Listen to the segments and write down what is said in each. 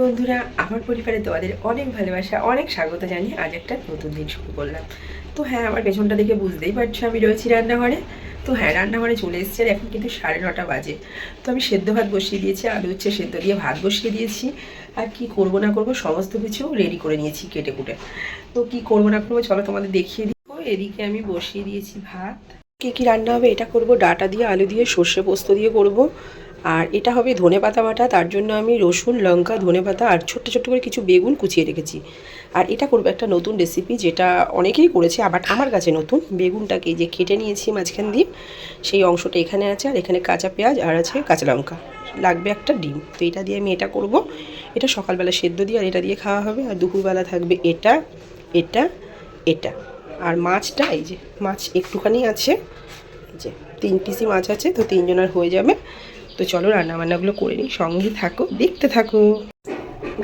বন্ধুরা, আমার পরিবারে তোমাদের অনেক ভালোবাসা, অনেক স্বাগত জানিয়ে আজ একটা নতুন দিন শুরু করলাম। তো হ্যাঁ আমার পেছনটা দেখে বুঝতেই পারছ আমি রয়েছি রান্নাঘরে। তো হ্যাঁ রান্নাঘরে চলে এসেছি আর এখন কিন্তু সাড়ে নটা বাজে। তো আমি সেদ্ধ ভাত বসিয়ে দিয়েছি, আলু হচ্ছে সেদ্ধ দিয়ে ভাত বসিয়ে দিয়েছি। আর কি করব না করব সমস্ত কিছু রেডি করে নিয়েছি কেটে কুটে। তো কি করব না করব চলো তোমাদের দেখিয়ে দিব এদিকে আমি বসিয়ে দিয়েছি ভাত। কী কী রান্না হবে এটা করব, ডাটা দিয়ে, আলু দিয়ে, সর্ষে পোস্ত দিয়ে করব। আর এটা হবে ধনে পাতা বাটা, তার জন্য আমি রসুন, লঙ্কা, ধনে পাতা আর ছোট্ট ছোট্ট করে কিছু বেগুন কুচিয়ে রেখেছি। আর এটা করব একটা নতুন রেসিপি যেটা অনেকেই করেছে, আবার আমার কাছে নতুন। বেগুনটাকে যে কেটে নিয়েছি মাঝখান দিয়ে, সেই অংশটা এখানে আছে, আর এখানে কাঁচা পেঁয়াজ আর আছে কাঁচা লঙ্কা। লাগবে একটা ডিম। তো এটা দিয়ে আমি এটা করব। এটা সকালবেলা সেদ্ধ দিয়ে আর এটা দিয়ে খাওয়া হবে। আর দুপুরবেলা থাকবে এটা এটা এটা। আর মাছটা, এই যে মাছ একটুখানি আছে যে তিন পিসি মাছ আছে, তো তিনজনের হয়ে যাবে। তো চলো রান্না বান্নাগুলো করে নিই সঙ্গে থাকো, দেখতে থাকো।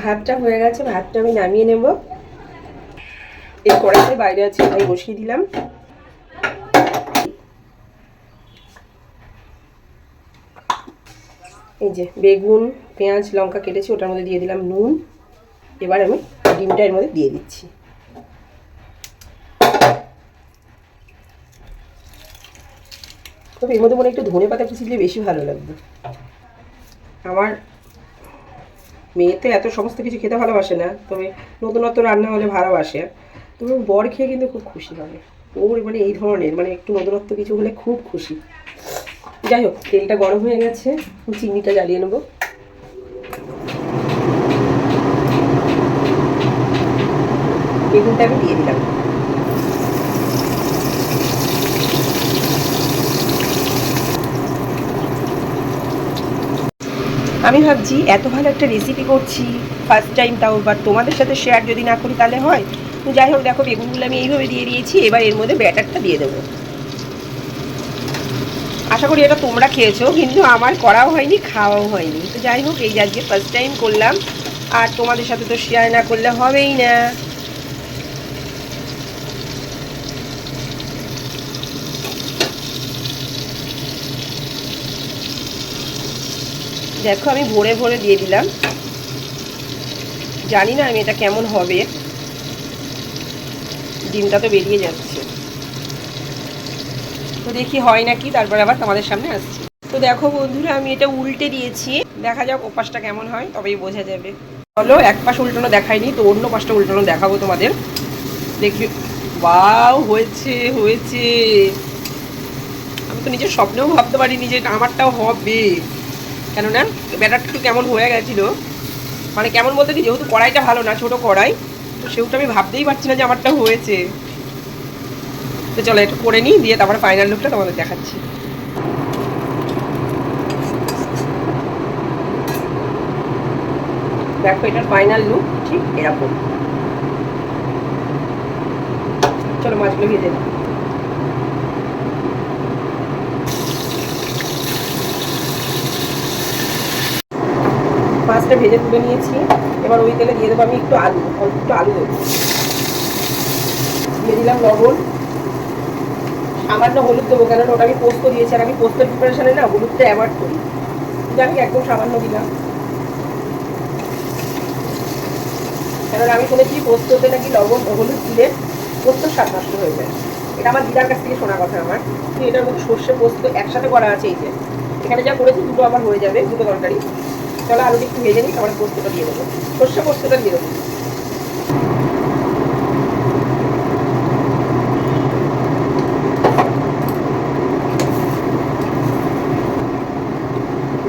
ভাতটা হয়ে গেছে, ভাতটা আমি নামিয়ে নেব। এই কড়াইতে বাইরে আছে, তাই বসিয়ে দিলাম। এই যে বেগুন, পেঁয়াজ, লঙ্কা কেটেছি, ওটার মধ্যে দিয়ে দিলাম নুন। এবার আমি ডিমটা এর মধ্যে দিয়ে দিচ্ছি। তবে এর মধ্যে মনে একটু ধনে পাতা কুচি দিলে বেশি ভালো লাগবে। আমার মেয়ে তো এত সমস্ত কিছু খেতে ভালোবাসে না, তবে নতুনত্ব রান্না হলে ভালোবাসে তবে বর খেয়ে কিন্তু খুব খুশি হবে। ওর মানে এই ধরনের মানে একটু নতুনত্ব কিছু হলে খুব খুশি। যাই হোক, তেলটা গরম হয়ে গেছে চিনিটা জ্বালিয়ে নেব। বেগুনটা আমি দিয়ে দিলাম। আমি ভাবছি, এত ভালো একটা রেসিপি করছি ফার্স্ট টাইম তাও বা তোমাদের সাথে শেয়ার যদি না করি তাহলে হয়। যাই হোক, দেখো, বেগুনগুলো আমি এইভাবে দিয়ে দিয়েছি, এবার এর মধ্যে ব্যাটারটা দিয়ে দেবো। আশা করি এটা তোমরা খেয়েছো, কিন্তু আমার করাও হয়নি, খাওয়াও হয়নি। তো যাই হোক, এই আজকে ফার্স্ট টাইম করলাম, আর তোমাদের সাথে তো শেয়ার না করলে হবেই না। দেখো, আমি ভরে ভরে দিয়ে দিলাম। জানি না আমি এটা কেমন হবে। ডিমটা তো বেরিয়ে যাচ্ছে। তো দেখি হয় নাকি, তারপর আবার তোমাদের সামনে আসছি। তো দেখো বন্ধুরা, আমি এটা উল্টে দিয়েছি। দেখা যাক ওপাশটা কেমন হয়, তবেই বোঝা যাবে। চলো, এক পাশ উল্টানো দেখায়নি, তো অন্য পাশটা উল্টানো দেখাবো তোমাদের। দেখি বাও হয়েছে হয়েছে। আমি তো নিজের স্বপ্নেও ভাবতে পারিনি যে আমারটাও হবে। কেননা ব্যাটারটা একটু কেমন হয়ে গেছিল। মানে কেমন বলতে কি, যেহেতু কড়াইটা ভালো না, ছোট কড়াই, তো সেহেতু আমি ভাবতেই পারছি না যে আমারটা হয়েছে। তো চলো একটু করে নিই, দিয়ে তারপরে ফাইনাল লুকটা তোমাদের দেখাচ্ছি। দেখো, এটার ফাইনাল লুক ঠিক এরকম। চলো মাছগুলো ভেজে দিই মাছটা ভেজে তুলে নিয়েছি। এবার ওই তেলে দিয়ে দেবো আমি একটু আলু, অল্প একটু আলু দেবো দিয়ে দিলাম লবণ। সামান্য হলুদ দেবো, কেননা ওটা আমি পোস্ত দিয়েছি, আর আমি পোস্তের প্রিপারেশনে না হলুদটা অ্যাভয়েড করি। কিন্তু আমি একদম সামান্য দিলাম। কেননা আমি শুনেছি পোস্ততে নাকি লবণ হলুদ দিলে পোস্ত স্বাদ নষ্ট হয়ে যায়। এটা আমার দিদার কাছ থেকে শোনা কথা আমার। এটার মধ্যে সর্ষে পোস্ত একসাথে করা আছে এই যে। এখানে যা করেছি দুটো আবার হয়ে যাবে, দুটো তরকারি। চলো আলুটা একটু ভেজে নিই, তারপরে পোস্তটা দিয়ে দেবো। সর্ষে পোস্তটা দিয়ে দেবো।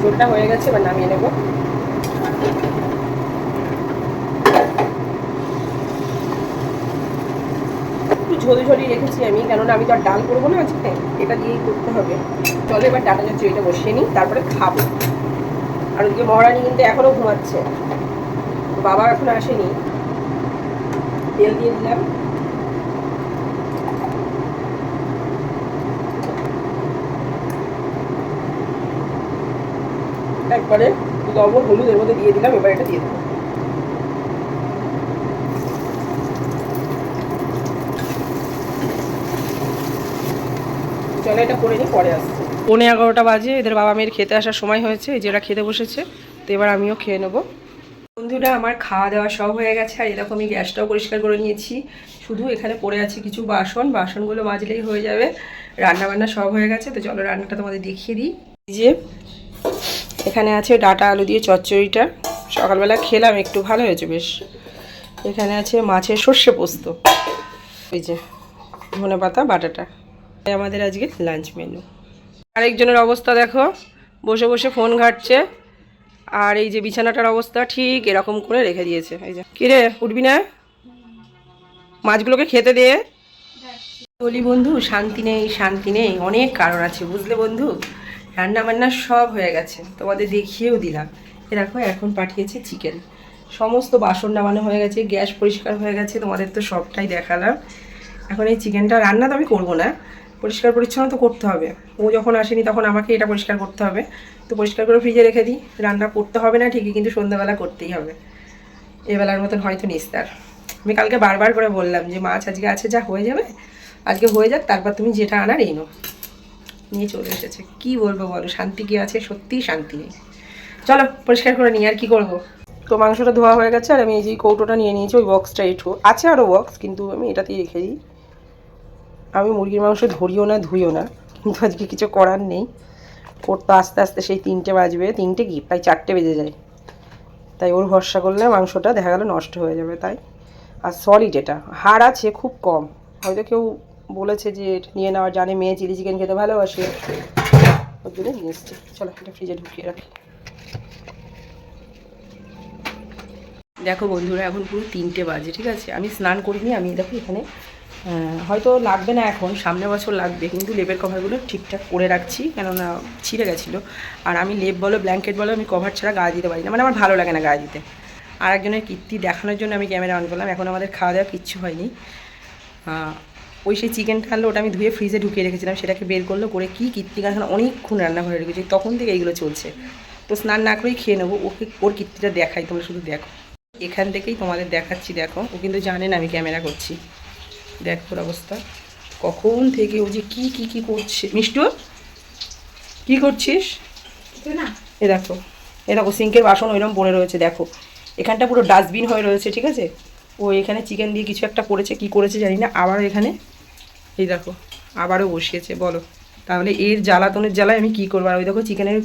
ঝোলটা হয়ে গেছে, এবার নামিয়ে নেব। একটু ঝোল ঝোলই রেখেছি আমি, কেননা আমি তো আর ডাল করব না আজকে, এটা দিয়েই করতে হবে। চলো এবার ডাটা এটা বসিয়ে নিই, তারপরে খাব। আর ওদিকে মহারানী কিন্তু এখনও ঘুমাচ্ছে। বাবা এখন আসেনি। তেল দিয়ে দিলাম। একবারে লবণ হলুদ এর মধ্যে দিয়ে দিলাম, এবার এটা দিয়ে দেবো। চলো এটা করে নিই, পরে আসছি। পৌনে এগারোটা বাজে, এদের বাবা মেয়ের খেতে আসার সময় হয়েছে, এই যে এরা খেতে বসেছে, তো এবার আমিও খেয়ে নেব। বন্ধুরা, আমার খাওয়া দাওয়া সব হয়ে গেছে, আর এরকম আমি গ্যাসটাও পরিষ্কার করে নিয়েছি। শুধু এখানে পড়ে আছে কিছু বাসন, বাসনগুলো মাজলেই হয়ে যাবে রান্না বান্না সব হয়ে গেছে, তো চলো রান্নাটা তোমাদের দেখিয়ে দিই। এই যে, এখানে আছে ডাটা আলু দিয়ে চচ্চড়িটা, সকালবেলা খেলাম, একটু ভালো হয়েছে বেশ। এখানে আছে মাছের সর্ষে পোস্ত, এই যে ধনে পাতা বাটাটা আমাদের আজকে লাঞ্চ মেনু। আরেকজনের অবস্থা দেখো। বসে বসে ফোন ঘাটছে। আর এই যে বিছানাটার অবস্থা ঠিক এরকম করে রেখে দিয়েছে। এই যে কিরে উঠবি না? মাছগুলোকে খেতে দে। বলি, বন্ধু, শান্তি নেই শান্তি নেই। অনেক কারণ আছে, বুঝলে বন্ধু? রান্না বান্না সব হয়ে গেছে। তোমাদের দেখিয়েও দিলাম। এ দেখো, এখন পাঠিয়েছে চিকেন সমস্ত বাসন নামানো হয়ে গেছে, গ্যাস পরিষ্কার হয়ে গেছে, তোমাদের তো সবটাই দেখালাম। এখন এই চিকেনটা রান্না তো আমি করব না। পরিষ্কার পরিচ্ছন্ন তো করতে হবে। ও যখন আসেনি তখন আমাকে এটা পরিষ্কার করতে হবে। তো পরিষ্কার করে ফ্রিজে রেখে দিই। রান্না করতে হবে না ঠিকই, কিন্তু সন্ধ্যাবেলা করতেই হবে। এবেলার মতন হয়তো নিস্তার। আমি কালকে বারবার করে বললাম যে, মাছ আজকে আছে, যা হয়ে যাবে, আজকে হয়ে যাক, তারপর তুমি যেটা আনার এই নো নিয়ে চলে এসেছে। কি বলব বলো, শান্তি কি আছে? সত্যিই শান্তি নেই। চলো, পরিষ্কার করে নিই, আর কি করব? তো মাংসটা ধোয়া হয়ে গেছে, আর আমি এই যে কৌটোটা নিয়ে নিয়েছি, ওই বক্সটা একটু। আছে আরও বক্স কিন্তু আমি এটাতেই রেখে দিই। আমি মুরগির মাংস ধরিও না, ধুইও না। কিন্তু আজকে কিছু করার নেই। করতে আস্তে আস্তে সেই তিনটে বাজবে, তিনটে কি? প্রায় চারটে বেজে যায়। তাই ওর ভরসা করলে মাংসটা দেখা গেল নষ্ট হয়ে যাবে তাই। আর সলিড এটা। হাড় আছে খুব কম। হয়তো কেউ বলেছে যে নিয়ে নেওয়া জানে মেয়ে চিলি চিকেন খেতে ভালোবাসে। ওর জন্য নিয়ে এসছে। চলো, এটা ফ্রিজে ঢুকিয়ে রাখি। দেখো বন্ধুরা, এখন পুরো তিনটে বাজে, ঠিক আছে? আমি স্নান করিনি, আমি দেখো এখানে হয়তো লাগবে না এখন, সামনের বছর লাগবে, কিন্তু লেপের কভারগুলো ঠিকঠাক করে রাখছি, কেননা ছিঁড়ে গেছিল। আর আমি লেপ বলো ব্ল্যাঙ্কেট বলো, আমি কভার ছাড়া গায়ে দিতে পারি না মানে আমার ভালো লাগে না গায়ে দিতে। আর একজনের কীর্তি দেখানোর জন্য আমি ক্যামেরা অন করলাম, এখন আমাদের খাওয়া দাওয়া কিচ্ছু হয়নি। ওই সেই চিকেনটা আনলো, ওটা আমি ধুয়ে ফ্রিজে ঢুকিয়ে রেখেছিলাম, সেটাকে বের করল, করে কি কীর্তি কারখানা অনেকক্ষণ রান্নাঘরে রেখেছি, তখন থেকে এইগুলো চলছে। তো স্নান না করেই খেয়ে নেব, ওকে, ওর কীর্তিটা দেখাই, তোমরা শুধু দেখো। এখান থেকেই তোমাদের দেখাচ্ছি, দেখো। ও কিন্তু জানে না আমি ক্যামেরা করছি। দেখো ওর অবস্থা। কখন থেকে ও যে কি কি কি করছে? মিষ্টু কি করছিস? এ দেখো এ দেখো সিঙ্কের বাসন ওইরকম পড়ে রয়েছে দেখো। এখানটা পুরো ডাস্টবিন হয়ে রয়েছে ঠিক আছে? ও এখানে চিকেন দিয়ে কিছু একটা করেছে কি করেছে জানি না আবার এখানে এই দেখো আবারও বসিয়েছে বলো। তাহলে এর জ্বালাতনের জ্বালায় আমি কি করব? আর ওই দেখো চিকেনের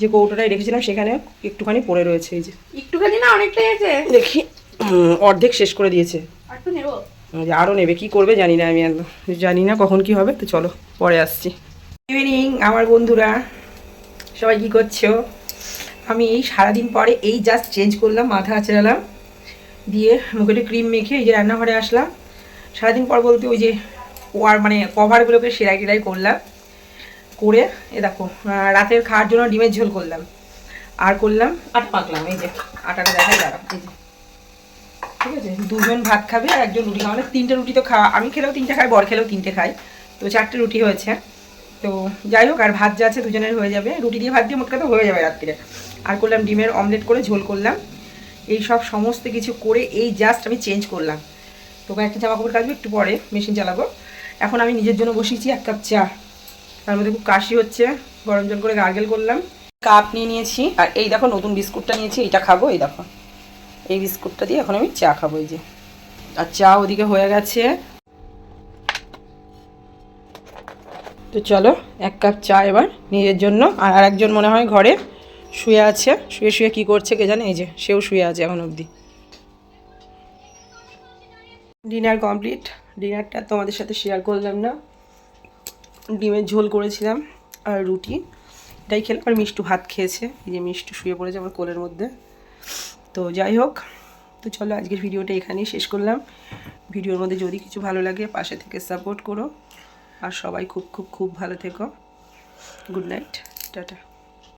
যে কৌটোটায় রেখেছিলাম সেখানে একটুখানি পড়ে রয়েছে এই যে। একটুখানি না অনেকটাই আছে। দেখি অর্ধেক শেষ করে দিয়েছে। আরও নেবে কি করবে জানি না আমি একদম জানি না কখন কি হবে তো চলো পরে আসছি। ইভিনিং আমার বন্ধুরা। সবাই কি করছ? আমি এই সারাদিন পরে এই জাস্ট চেঞ্জ করলাম মাথা আঁচড়ালাম দিয়ে মুখে একটু ক্রিম মেখে এই যে রান্নাঘরে আসলাম। সারাদিন পর বলতে ওই যে ওয়ার মানে কভারগুলোকে সেলাই টেলাই করলাম করে এ দেখো রাতের খাওয়ার জন্য ডিমের ঝোল করলাম। আর করলাম আট পাকলাম এই যে। আটাটা দেখাই দাঁড়াও এই যে। দুজন ভাত খাবে আর একজন রুটি মানে তিনটে রুটি তো খাওয়া আমি খেলেও তিনটে খাই, বর খেলেও তিনটে খাই তো চারটে রুটি হয়েছে। তো যাই হোক, আর ভাত যা আছে দুজনের হয়ে যাবে। রুটি দিয়ে ভাত দিয়ে মোট তো হয়ে যাবে রাত্রিরে। আর করলাম ডিমের অমলেট করে ঝোল করলাম। এই সব সমস্ত কিছু করে এই জাস্ট আমি চেঞ্জ করলাম। তো একটা জামা কাপড় কাচবো, একটু পরে মেশিন চালাবো। এখন আমি নিজের জন্য বসিয়েছি এক কাপ চা। তার মধ্যে খুব কাশি হচ্ছে। গরম জল করে গার্গেল করলাম। কাপ নিয়ে নিয়েছি। আর এই দেখো, নতুন বিস্কুটটা নিয়েছি। এইটা খাব, এই দেখো। এই বিস্কুটটা দিয়ে এখন আমি চা খাব এই যে। আর চা ওদিকে হয়ে গেছে। তো চলো, এক কাপ চা এবার নিজের জন্য। আর আরেকজন মনে হয় ঘরে শুয়ে আছে। শুয়ে শুয়ে কি করছে কে জানে? এই যে, সেও শুয়ে আছে এখন অবধি। Dinner complete. ডিনারটা তোমাদের সাথে শেয়ার করলাম না। ডিমের ঝোল করেছিলাম আর রুটি। এটাই খেলাম। আর মিষ্টু ভাত খেয়েছে। এই যে মিষ্টু শুয়ে পড়েছে আমার কোলের মধ্যে। তো যাই হোক, তো চলো আজকের ভিডিওটা এখানেই শেষ করলাম। ভিডিওর মধ্যে যদি কিছু ভালো লাগে পাশে থেকে সাপোর্ট করো। আর সবাই খুব খুব খুব ভালো থেকো। Good night tata.